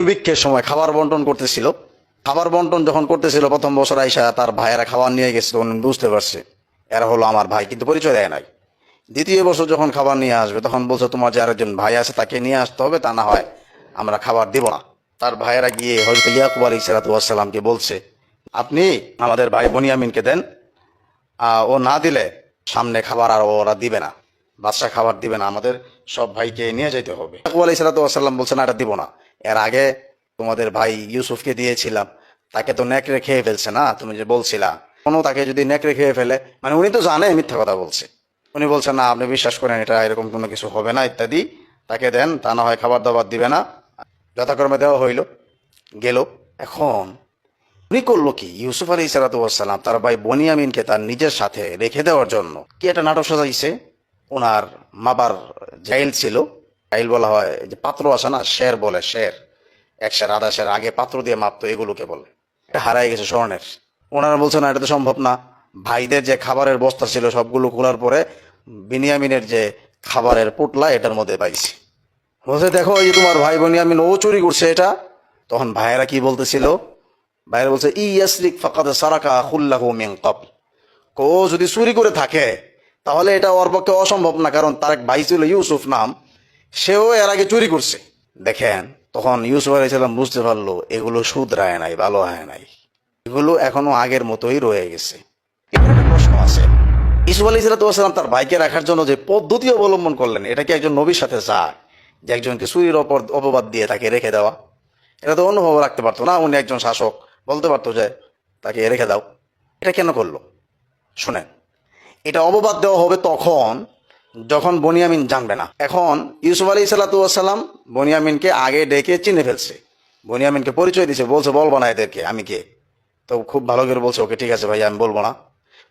দুর্ভিক্ষের সময় খাবার বন্টন করতেছিল। খাবার বন্টন যখন করতেছিল, প্রথম বছর আইসা তার ভাইয়েরা খাবার নিয়ে গেছে তখন বুঝতে পারছে, এরা হলো আমার ভাই, কিন্তু পরিচয় দেয় নাই। দ্বিতীয় বছর যখন খাবার নিয়ে আসবে, তখন বলছে, তোমার যে আরেকজন ভাই আছে, তাকে নিয়ে আসতে হবে, তা না হয় আমরা খাবার দিব না। তার ভাইয়েরা গিয়ে হয়তো ইয়াকুব আলী সালাতামকে বলছে, আপনি আমাদের ভাই বনিয়ামিনকে দেন ও না দিলে সামনে খাবার আর ওরা দিবে না বাচ্চা খাবার দিবে না, আমাদের সব ভাইকে নিয়ে যেতে হবে। ইয়াকুব আলী সালাতাম বলছে, না, এটা দিব না। এর আগে তোমাদের ভাই ইউসুফকে দিয়েছিলাম। তাকে তো নেকড়ে খেয়ে ফেলছে না? তুমি যে বলছিলা। কোনো তাকে যদি নেকড়ে খেয়ে ফেলে মানে উনি তো জানে, মিথ্যা কথা বলছে। উনি বলছেন না, আপনি বিশ্বাস করেন, এটা এরকম কোনো কিছু হবে না, ইত্যাদি। তাকে দেন, তা না হয় খাবার দাবার দিবে না। যথাক্রমে দেওয়া হইল। গেল। এখন উনি করল কি? ইউসুফ আলী সালাতাম তার ভাই বনিয়ামিনকে তার নিজের সাথে রেখে দেওয়ার জন্য। কি একটা নাটক সাজাইছে? ওনার মাবার জাইল ছিল। জাইল বলা হয় যে পাত্র আছে না, শের বলে, শের। এক শের, আধা শের, আগে পাত্র দিয়ে মাপতো, এগুলোকে বলে। এটা হারাই গেছে স্বর্ণের। ওনারা বলছেন, না, এটা তো সম্ভব না। ভাইদের যে খাবারের বস্তা ছিল, সবগুলো খোলার পরে বিনিয়ামিনের যে খাবারের পুটলা, এটার মধ্যে পাইছি। বলছে, দেখো, এই যে তোমার ভাই বনিয়ামিন ও চুরি করছে এটা। তখন ভাইয়েরা কি বলতেছিল? ভাইয়েরা বলছে, ই ইয়াসরিক ফাকাদ সারাকা খুল্লাহু মিন ক্বাবল। ও যদি চুরি করে থাকে, তাহলে এটা ওর পক্ষে অসম্ভব না, কারণ তার এক ভাই ছিল ইউসুফ নাম। সেও এর আগে চুরি করছে। দেখেন, তখন ইউসুফ আলাইসাল্লাম বুঝতে পারল, এগুলো সুদ রায় নাই, ভালো হয় নাই। এগুলো এখনও আগের মতোই রয়ে গেছে। এখানে প্রশ্ন আছে। ইসুফ আলী সালাতাম তার ভাইকে রাখার জন্য যে পদ্ধতি অবলম্বন করলেন, এটা কি একজন নবীর সাথে যায়, যে একজনকে চুরির অপর অপবাদ দিয়ে তাকে রেখে দেওয়া? এটা তো অনুভব রাখতে পারতো না, উনি একজন শাসক, বলতে পারতো যে তাকে রেখে দাও। এটা কেন করল? শুনেন, এটা অববাদ দেওয়া হবে তখন যখন বনিয়ামিন জানবে না। এখন ইউসুফ আলী সাল্লাতাম বনিয়ামিনকে আগে ডেকে চিনে ফেলছে। বনিয়ামিনকে পরিচয় দিছে, বলছে, বলব না এদেরকে, আমি কে? তো খুব ভালো করে বলছে, ওকে, ঠিক আছে ভাই আমি বলব না।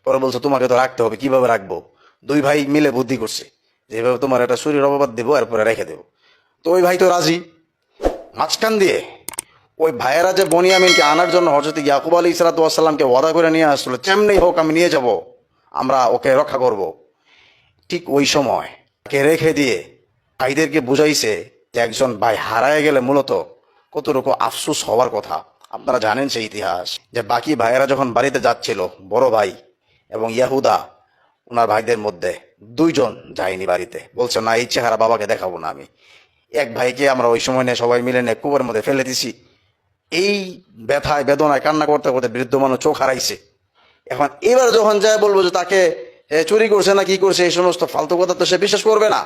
পরে বলছে, তোমাকে তো রাখতে হবে, কীভাবে রাখব? দুই ভাই মিলে বুদ্ধি করছে যেভাবে তোমার একটা শরীর অববাদ দেবো, এরপরে রেখে দেবো। তো ওই ভাই তো রাজি। মাঝখান দিয়ে ওই ভাইয়েরা যে বনিয়ামিনকে আনার জন্য হজরত ইয়াকুব আলী ইসরাতামকে ওয়াদা করে নিয়ে আসলো যেমনি হোক আমি নিয়ে যাব, আমরা ওকে রক্ষা করব। ঠিক ওই সময় তাকে রেখে দিয়ে ভাইদেরকে বুঝাইছে যে একজন ভাই হারায় গেলে মূলত কতটুকু আফসোস হওয়ার কথা। আপনারা জানেন সেই ইতিহাস যে বাকি ভাইয়েরা যখন বাড়িতে যাচ্ছিল, বড় ভাই এবং ইয়াহুদা ওনার ভাইদের মধ্যে দুইজন যায়নি বাড়িতে। বলছে, না, এই চেহারা বাবাকে দেখাবো না আমি। এক ভাইকে আমরা ওই সময় নিয়ে সবাই মিলে নিয়ে কুয়ার মধ্যে ফেলে দিছি। এই ব্যথায়, বেদনায় কান্না করতে করতে বৃদ্ধ মানুষ চোখ হারাইছে। এখন এবার যখন যায় বলব যে তাকে চুরি করছে না, কি করছে, এই সমস্ত ফালতু কথা তো সে বিশ্বাস করবে না।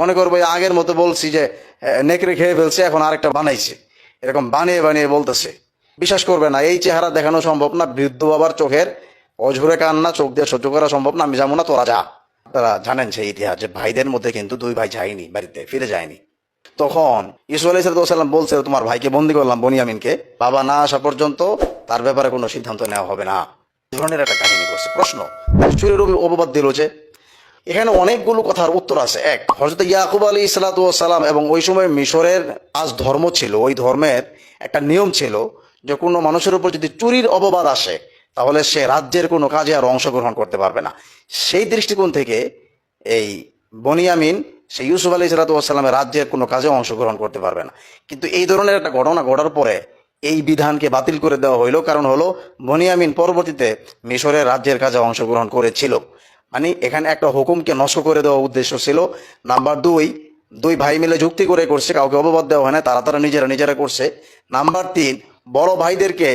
মনে করব, আগের মতো বলছি যে নেকড়ে খেয়ে ফেলছে, এখন আরেকটা বানাইছে। এরকম বানিয়ে বানিয়ে বলতেছে। বিশ্বাস করবে না, এই চেহারা দেখানো সম্ভব না, বৃদ্ধ বাবার চোখের অঝরে কান্না, চোখ দিয়ে সহ্য করা সম্ভব না, আমি যাব না, তোরা যা। তারা জানেন সেই ইতিহাস যে ভাইদের মধ্যে কিন্তু দুই ভাই যায়নি, বাড়িতে ফিরে যায়নি। তখন ইসু আলাই সাল্লাম বলছে, তোমার ভাইকে বন্দি করলাম বনিয়ামিনকে। বাবা না আসা পর্যন্ত তার ব্যাপারে কোনো সিদ্ধান্ত নেওয়া হবে না। ধরনের একটা কাহিনী করছে প্রশ্ন অভি- অপবাদ দিল যে, এখানে অনেকগুলো কথার উত্তর আছে। এক হজরত ইয়াকুব আলী সালাম এবং ওই সময় মিশরের আজ ধর্ম ছিল, ওই ধর্মের একটা নিয়ম ছিল যে কোনো মানুষের উপর যদি চুরির অপবাদ আসে, তাহলে সে রাজ্যের কোনো কাজে আর অংশগ্রহণ করতে পারবে না। সেই দৃষ্টিকোণ থেকে এই বনিয়ামিন সে ইউসুফ আলী সালাতামের রাজ্যের কোনো কাজে অংশগ্রহণ করতে পারবে না। কিন্তু এই ধরনের একটা ঘটনা ঘটার পরে এই বিধানকে বাতিল করে দেওয়া হইল। কারণ হলো বনিয়ামিন পরবর্তীতে মিশরের রাজ্যের কাজে অংশগ্রহণ করেছিল। মানে এখানে একটা হুকুমকে নষ্ট করে দেওয়া উদ্দেশ্য ছিল। নাম্বার দুই দুই ভাই মিলে যুক্তি করে করছে, কাউকে অপবাদ দেওয়া হয় না, তারা তারা নিজেরা নিজেরা করছে। নাম্বার তিন, বড় ভাইদেরকে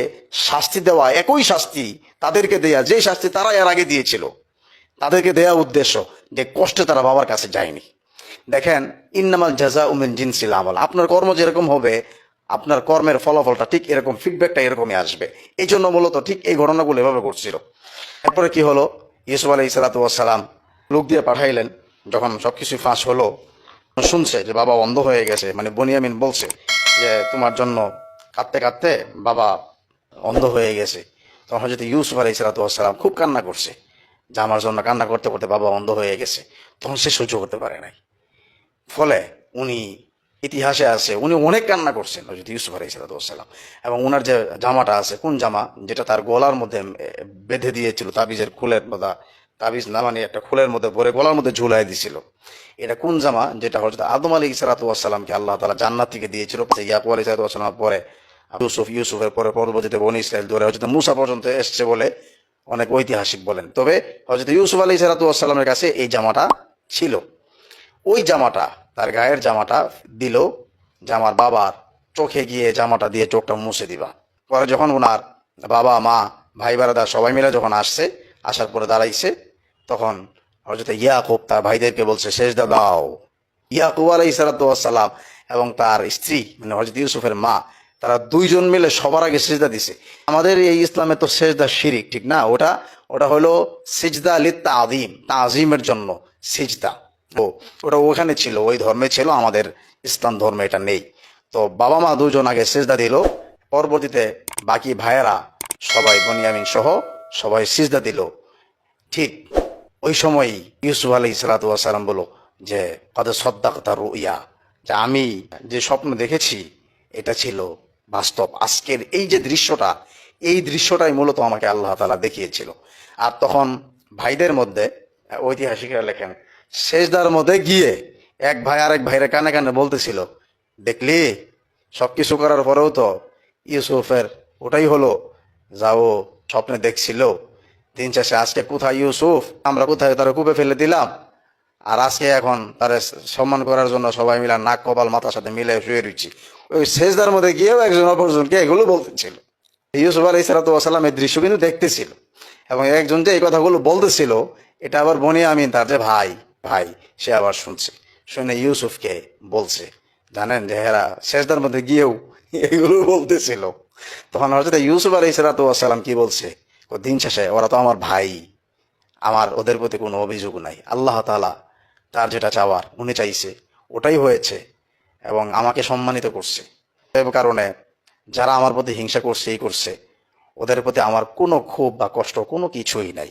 শাস্তি দেওয়া, একই শাস্তি তাদেরকে দেয়া, যে শাস্তি তারা এর আগে দিয়েছিল। তাদেরকে দেয়া উদ্দেশ্য যে কষ্টে তারা বাবার কাছে যায়নি। দেখেন, ইন্নামাল জাজা উমিন জিনসিল আমল। আপনার কর্ম যেরকম হবে আপনার কর্মের ফলাফলটা ঠিক এরকম ফিডব্যাকটা এরকমই আসবে। এই জন্য মূলত ঠিক এই ঘটনাগুলো এভাবে ঘটছিল। এরপরে কি হলো? ইউসুফ আলাই সালাতাম লোক দিয়ে পাঠাইলেন, যখন সবকিছু ফাঁস হলো, শুনছে যে বাবা অন্ধ হয়ে গেছে মানে বনিয়ামিন বলছে যে তোমার জন্য কাঁদতে কাঁদতে বাবা অন্ধ হয়ে গেছে। তখন যদি ইউসুফ আলাই সালাতাম খুব কান্না করছে যে আমার জন্য কান্না করতে করতে বাবা অন্ধ হয়ে গেছে। তখন সে সহ্য করতে পারে নাই। ফলে উনি ইতিহাসে আছে। উনি অনেক কান্না করছেন হজরত ইউসুফ আলাই সালাতাম এবং ওনার যে জামাটা আছে, কোন জামা? যেটা তার গলার মধ্যে বেঁধে দিয়েছিল, তাবিজের খুলের মধ্যে, তাবিজ না মানে একটা ফুলের মধ্যে ভরে গলার মধ্যে ঝুলাই দিছিল। এটা কোন জামা? যেটা হজরত আদম আলী ইসালাতামকে আল্লাহ তালা জান্নাত থেকে দিয়েছিল। ইয়াকুব আলী সালাতাম পরে, ইউসুফ, ইউসুফের পরে পরবর্তীতে বনি ইসরায়েল ধরে হজরত মুসা পর্যন্ত এসছে বলে অনেক ঐতিহাসিক বলেন। তবে হজরত ইউসুফ আলী সালাতামের কাছে এই জামাটা ছিল। ওই জামাটা তার গায়ের জামাটা দিল, জামার বাবার চোখে গিয়ে জামাটা দিয়ে চোখটা মুছে দিবা। পরে যখন ওনার বাবা, মা, ভাই, বারাদা সবাই মিলে যখন আসছে, আসার পরে দাঁড়াইছে, তখন হজরত ইয়াকুব তার ভাইদেরকে বলছে শেষদা দাও। ইয়াকুব আলাই সালাতাম এবং তার স্ত্রী মানে হজরত ইউসুফের মা, তারা দুইজন মিলে সবার আগে সেজদা দিছে। আমাদের এই ইসলামে তো সেজদা শিরিক, ঠিক না? ওটা ওটা হলো সিজদা আলী তাজিম তাজিমের জন্য সিজদা। ও, ওটা ওখানে ছিল, ওই ধর্মে ছিল, আমাদের ইসলাম ধর্মে এটা নেই। তো বাবা মা দুজন আগে সিজদা দিল, পরবর্তীতে বাকি ভাইয়েরা সবাই বনিয়ামিন সহ সবাই সিজদা দিল। ঠিক ওই সময় ইউসুফ আলী সালাতাম বলো যে কত সদ্দাকতা রুইয়া। যে আমি যে স্বপ্ন দেখেছি, এটা ছিল বাস্তব। আজকের এই যে দৃশ্যটা, এই দৃশ্যটাই মূলত আমাকে আল্লাহ তালা দেখিয়েছিল। আর তখন ভাইদের মধ্যে ঐতিহাসিকরা লেখেন। শেষদার মধ্যে গিয়ে এক ভাই আরেক ভাইরে কানে কানে বলতেছিল, দেখলি সব কিছু করার পরেও তো ইউসুফের ওটাই হলো, যাও স্বপ্নে দেখছিল, দিন শেষে আজকে কোথায় ইউসুফ? আমরা কোথায় তারা কূপে ফেলে দিলাম? আর আজকে এখন তার সম্মান করার জন্য সবাই মিলে নাক, কপাল, মাথার সাথে মিলে শুয়ে রয়েছি। ওই শেষদার মধ্যে গিয়েও একজন অপরজনকে এগুলো বলতেছিল। ইউসুফ সালাতাম এই দৃশ্য কিন্তু দেখতেছিল। এবং একজন যে এই কথাগুলো বলতেছিল এটা আবার বনি আমি তার যে ভাই ভাই, সে আবার শুনছে। শুনে ইউসুফকে বলছে, জানেন যে হেরা শেষদার মধ্যে গিয়েও এগুলো বলতেছিল। তখন হয়তো ইউসুফ আলাই সালাতাম কি বলছে? ও দিন শেষে, ওরা তো আমার ভাই, আমার ওদের প্রতি কোনো অভিযোগ নাই। আল্লাহ তালা তার যেটা চাওয়ার, উনি চাইছে, ওটাই হয়েছে এবং আমাকে সম্মানিত করছে। কারণে যারা আমার প্রতি হিংসা করছে, এই করছে, ওদের প্রতি আমার কোনো ক্ষোভ বা কষ্ট কোনো কিছুই নাই।